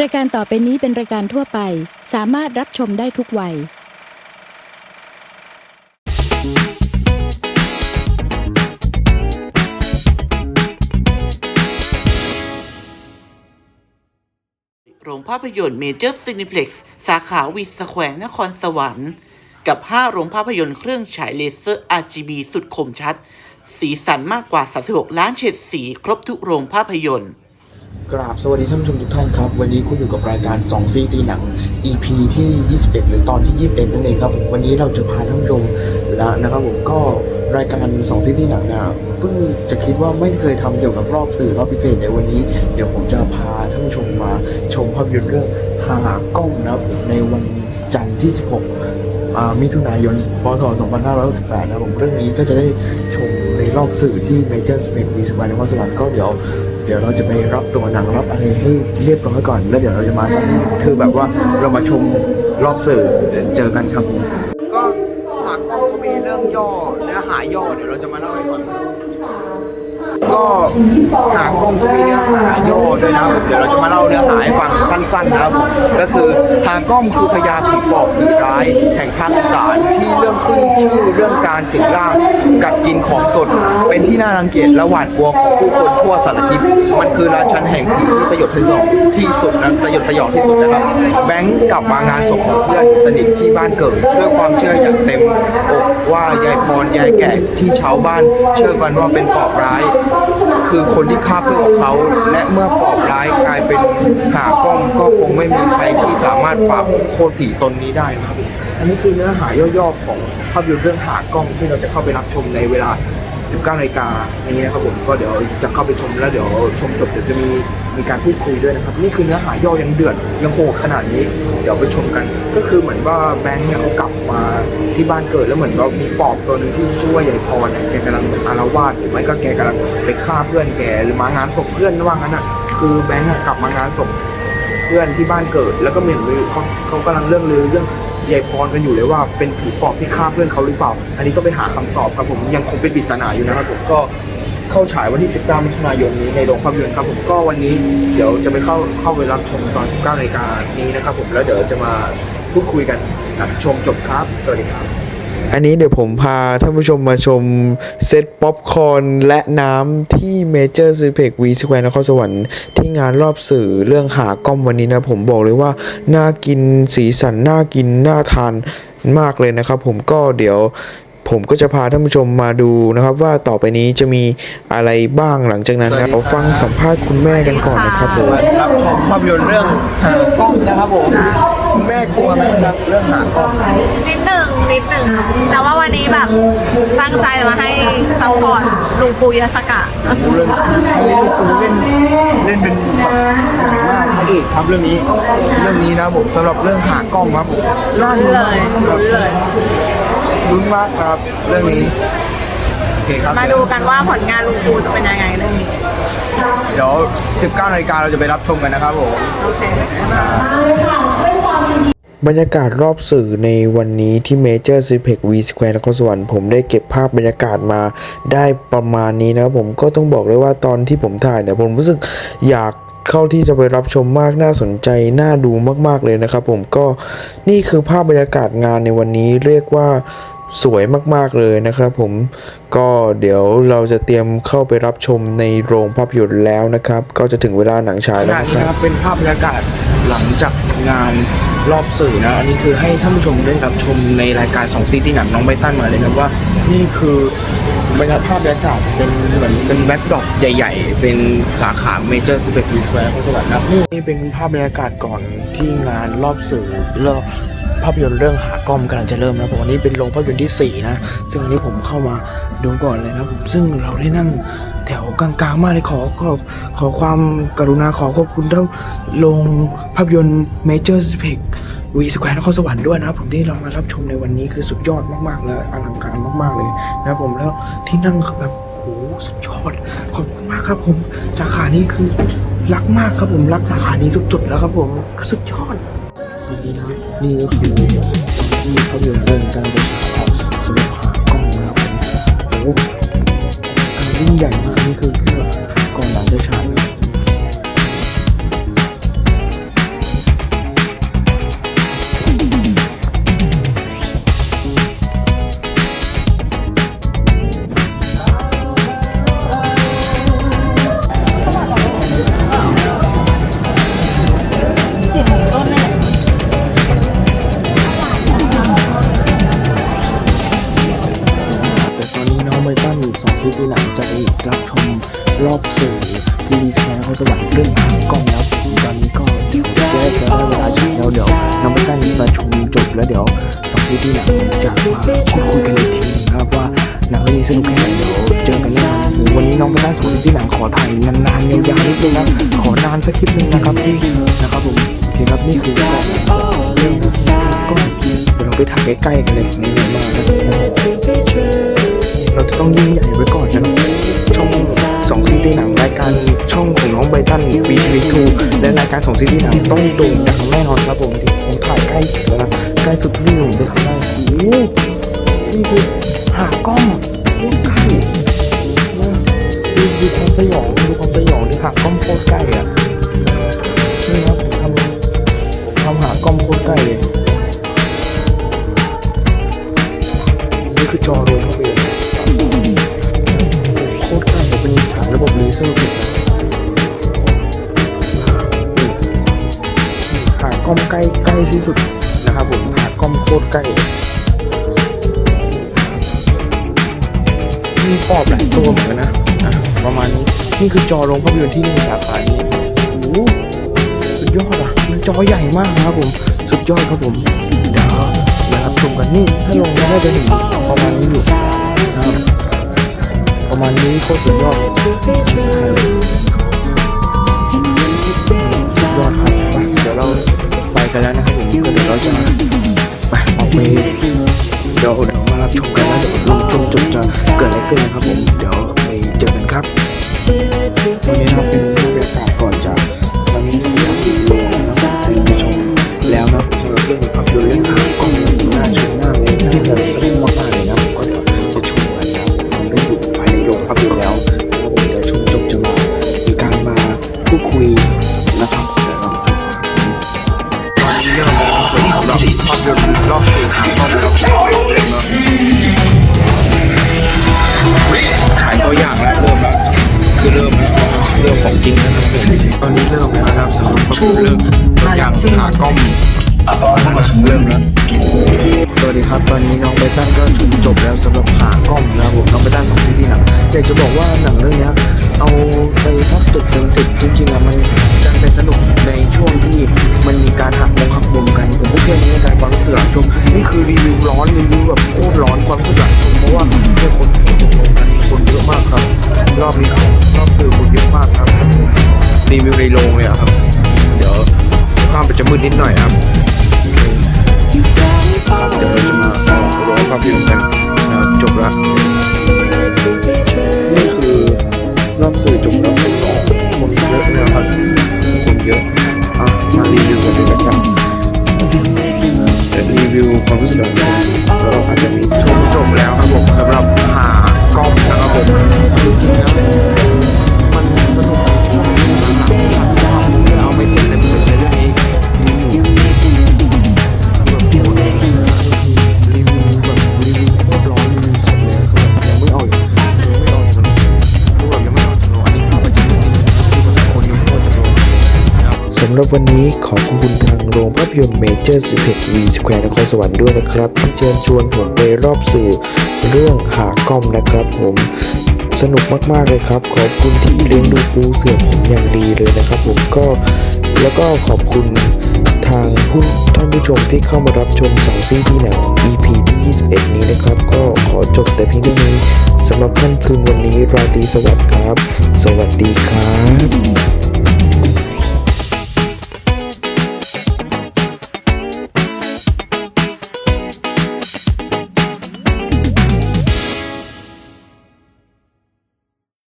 รายการต่อไปนี้เป็นรายการทั่วไป สามารถรับชมได้ทุกวัย โรงภาพยนตร์เมเจอร์ซีนิเพล็กซ์สาขาวิสแควร์นครสวรรค์ กับ 5 โรงภาพยนตร์เครื่องฉายเลเซอร์ RGB สุดคมชัด สีสันมากกว่า 36 ล้านเฉดสี ครบทุกโรงภาพยนตร์ กราบสวัสดีท่านผู้ชมทุกท่านครับ วันนี้คุณอยู่กับรายการ2ซีตีหนัง EP ที่ 21 หรือตอนที่ 21 นั่นเองครับผมวันนี้เราจะพาท่านผู้ชมแล้วนะครับผมก็รายการ2ซีตีหนังเนี่ยเพิ่งจะคิดว่าไม่เคยทำเกี่ยวกับรอบสื่อรอบพิเศษในวันนี้ เดี๋ยวผมจะพาท่านผู้ชมมาชมภาพยนตร์เรื่องหากล้องนะครับในวันจันทร์ที่ 16 มิถุนายน พศ 2568 นะครับผมเรื่องนี้ก็จะได้ชมในรอบสื่อที่ Major Spec v s q u a r e นครสวรรค์ก็เดี๋ยว ดี๋ยวเราจะไปรับตัวหนังรับอะไรให้เรียบร้อยก่อน แล้วเดี๋ยวเราจะมาตอนนี้คือแบบว่าเรามาชมรอบสื่อเดี๋ยวเจอกันครับ ก็หากกล้องเขามีเรื่องย่อเนื้อหาย่อเดี๋ยวเราจะมาเล่าให้ฟัง ก็หากกล้องเขามีเนื้อหาย่อด้วยนะครับเดี๋ยวเราจะมาเล่าเนื้อหาให้ฟังสั้นๆนะครับ ก็คือหากกล้องคือพญาผีปอบผีร้ายแห่งภาคอีสานที่เรื่องขึ้นชื่อเรื่องการสิงร่างกัดกินของสด เป็นที่น่ารังเกียจและหวาดกลัวของผู้คนทั่วสารทิศมันคือราชันแห่งผีที่สยดสยองที่สุดนะสยดสยองที่สุดนะครับ แบงค์กลับมางานศพของเพื่อนสนิทที่บ้านเกิดด้วยความเชื่ออย่างเต็มอกว่ายายพรยายแก่ที่ชาวบ้านเชื่อกันว่าเป็นปอบร้าย คือคนที่ฆ่าเพื่อของเขา และเมื่อปอบร้ายกลายเป็นหากล้องก็คงไม่มีใครที่สามารถปราบโคตรผีตนนี้ได้นะครับอันนี้คือเนื้อหาย่อๆของภาพยนตร์เรื่องหากล้องที่เราจะเข้าไปรับชมในเวลา 19นาฬิกานี้นะครับผมก็เดี๋ยวจะเข้าไปชมแล้วเดี๋ยวชมจบเดี๋ยวจะมี มีการพูดคุยด้วยนะครับ นี่คือเนื้อหาย่อยังเดือดยังโหดขนาดนี้ เดี๋ยวไปชมกัน ก็คือเหมือนว่าแบงค์เนี่ยเขากลับมาที่บ้านเกิดแล้วเหมือนว่ามีปอบตัวหนึงที่ชื่อว่ายายพรเนี่ยแกกำลังอารวาสหรือไม่ก็แกกำลังไปฆ่าเพื่อนแกหรือมางานศพเพื่อนว่างั้นอะคือแบงค์กลับมางานศพเพื่อนที่บ้านเกิด แล้วก็เหมือนเขาเขากำลังเรื่องลือเรื่องยายพรกันอยู่เลยว่าเป็นผีปอบที่ฆ่าเพื่อนเขาหรือเปล่า อันนี้ก็ไปหาคำตอบครับผมยังคงเป็นปริศนาอยู่นะครับผมก็ เข้าฉายวันที่ 19 มิถุนายนนี้ในโรงภาพยนตร์ครับผมก็วันนี้เดี๋ยวจะไปเข้าเข้าไปรับชมตอน 19นาฬิกานี้นะครับผมแล้วเดี๋ยวจะมาพูดคุยกันหลังชมจบครับ สวัสดีครับ อันนี้เดี๋ยวผมพาท่านผู้ชมมาชมเซตป๊อปคอร์นและน้ำที่เมเจอร์ซีเพกวีสแควร์นครสวรรค์ที่งานรอบสื่อเรื่องหาก้อมวันนี้นะผมบอกเลยว่า น่ากินสีสันน่ากินน่าทานมากเลยนะครับผมก็เดี๋ยว ผมก็จะพาท่านผู้ชมมาดูนะครับ ว่าต่อไปนี้จะมีอะไรบ้างหลังจากนั้นนะเราฟังสัมภาษณ์คุณแม่กันก่อนนะครับผมรับชมภาพยนตร์เรื่องหากล้องนะครับผมคุณแม่กลัวไหมครับเรื่องหากล้องนิดหนึ่งนิดหนึ่งแต่ว่าวันนี้แบบตั้งใจมาให้ซัพพอร์ตลุงปูยาสกะเรื่องเล่นเล่นเล่นเป็นแบบใหญ่มากพระเอกครับเรื่องนี้เรื่องนี้นะครับผมสำหรับเรื่องหากล้องครับผมน่าดูเลมากยครับลุ้นเลย ลุ้นมากครับ เรื่องนี้โอเคครับมาดูกันว่าผลงานลุงปูจะเป็นยังไงเรื่องนี้เดี๋ยว 19นาฬิกาเราจะไปรับชมกันนะครับผมโอเคบรรยากาศรอบสื่อในวันนี้ที่เมเจอร์ซีเพกวีสแควร์นครสวรรค์ผมได้เก็บภาพบรรยากาศมาได้ประมาณนี้นะครับผมก็ต้องบอกเลยว่าตอนที่ผมถ่ายเนี่ยผมรู้สึกอยาก เข้าที่จะไปรับชมมากน่าสนใจน่าดูมาก ๆเลยนะครับ ผมก็นี่คือภาพบรรยากาศงานในวันนี้เรียกว่าสวยมาก ๆ เลยนะครับผมก็เดี๋ยวเราจะเตรียมเข้าไปรับชมในโรงภาพยนตร์แล้วนะครับ ก็จะถึงเวลาหนังฉายแล้วนะครัรับเป็นภาพบรรยากาศหลังจากงานรอบสื่อนะอันนี้คือให้ท่านผู้ชมได้รับชมในรายการสองซีที่หนังน้องใบตั้นมาเลยนะว่า นี่คือ บรรยากาศภาพบรรยากาศเป็นเหมือนเป็นแบ็คดรอปใหญ่ ๆ เป็นสาขาเมเจอร์สเปกวีแควร์สวัสดิ์นะครับนี่เป็นภาพบรรยากาศก่อนที่งานรอบสื่อรอบ ภาพยนตร์เรื่องหากล้อมกำลังจะเริ่มนะผมวันนี้เป็นโรงภาพยนตร์ที่สี่นะ ซึ่งวันนี้ผมเข้ามาดูก่อนเลยนะผมซึ่งเราได้นั่งแถวกลางๆ มากเลยขอขอขอความกรุณาขอขอบคุณทั้งโรงภาพยนตร์เมเจอร์สเปกวีสแควร์นครสวรรค์ด้วยนะผมที่เรามารับชมในวันนี้คือสุดยอดมากๆเลยอลังการมากๆเลยนะผมแล้วที่นั่งแบบโอ้สุดยอดขอบคุณมากครับผมสาขานี้คือรักมากครับผมรักสาขานี้สุดๆแล้วครับผมสุดยอด นี่นะครับ รอบสื่อรีลีสแลนเรื่องกล้องแล้วตอนนี้ก็เดี๋ยวจะได้จะได้เวลาฉายแล้วเดี๋ยวน้องไปตั้งมาชมจบแล้วเดี๋ยวสองซีรีส์หนังจะมาพูดคุยกันอีกทีนะครับว่าหนังเรื่องนี้สนุกแค่ไหนเดี๋ยวเจอกันแน่นอนวันนี้น้องไปตั้งสองซีรีส์หนังขอถ่ายนานๆยาวๆนิดนึงนะขอนานสักคลิปหนึงนะครับพี่นะครับผมโอเคครับนี่คือเรื่องก็เดี๋ยวเราไปถ่ายใกล้ๆกันเลยในเรื่องมานะครับเราจะต้องยิ่งใหญ่ไว้ก่อนนะครับ ช่องสองซีรีส์หนังรายการช่องของน้องไบตันวีทีทูและรายการสองซีรีส์หนังต้องโด่งดังแน่นอนครับผมผมถ่ายใกล้สุดแล้วนะใกล้สุดที่ผมจะทำได้โอ้นี่คือหากล้องโคตรใกล้นะดูดูความสยองดูความสยองนี่หากล้องโคตรใกล้อะนี่ครับผมทำผมทำหากล้องโคตรใกล้เลยนี่คือจอโรงภาพยนตร์ ระบบเลเซอร์ผิดนะหากล้องใกล้ใกล้ที่สุดนะครับผมหากล้องโคตรใกล้มีปอบหลายตัวเหมือนกันนะอะประมาณนี้นี่คือจอโรงภาพยนตร์ที่นี่สาขานี้โอ้สุดยอดอะมันจอใหญ่มากนะครับผม สุดยอดครับผมเดี๋ยวมารับชมกันนี่ถ้าลงมาได้จะเห็นประมาณนี้อยู่นะครับ ประมาณนี้โคตรสุดยอดเลยสุดยอดากจะบอกว่าหนังเรื่องนี้เอาไปสักจุดเต็มสิบจริงๆอะมันดันไปสนุกในช่วงที่มันมีการหักมุมหักมุมกันผมพูดแค่นี้ในความรู้สึกหลังชมนี่คือรีวิวร้อนรีวิวแบบโคตรร้อนความรู้สึกหลังชมเพราะว่าเพื่อคนชมกันคนเยอะมากครับ รอบนี้รอบสื่อคนเยอะมากครับรีวิวในโรงเลยครับ เดี๋ยวภาพมันจะมืดนิดหน่อยครับครับเดี๋ยวเราจะมาออกโรงภาพยนตร์กันนะครับจบแล้ว รอบสื่อจบแล้ว รับวันนี้ขอขอบคุณทางโรงภาพยนตร์เมเจอร์สิบเพกวีสแควร์นครสวรรค์ด้วยนะครับ ที่เชิญชวนผมไปรอบสื่อเรื่องหากล้องนะครับผมสนุกมากๆเลยครับ ขอบคุณที่เลี้ยงดูปูเสือผมอย่างดีเลยนะครับ ผมก็แล้วก็ขอบคุณทางผู้ท่านผู้ชมที่เข้ามารับชม2ซีรีส์หนัง EP ที่ 21 นี้นะครับ ก็ขอจบแต่เพียงเท่านี้สำหรับท่านคืนวันนี้ราตรีสวัสดิ์ครับ สวัสดีครับ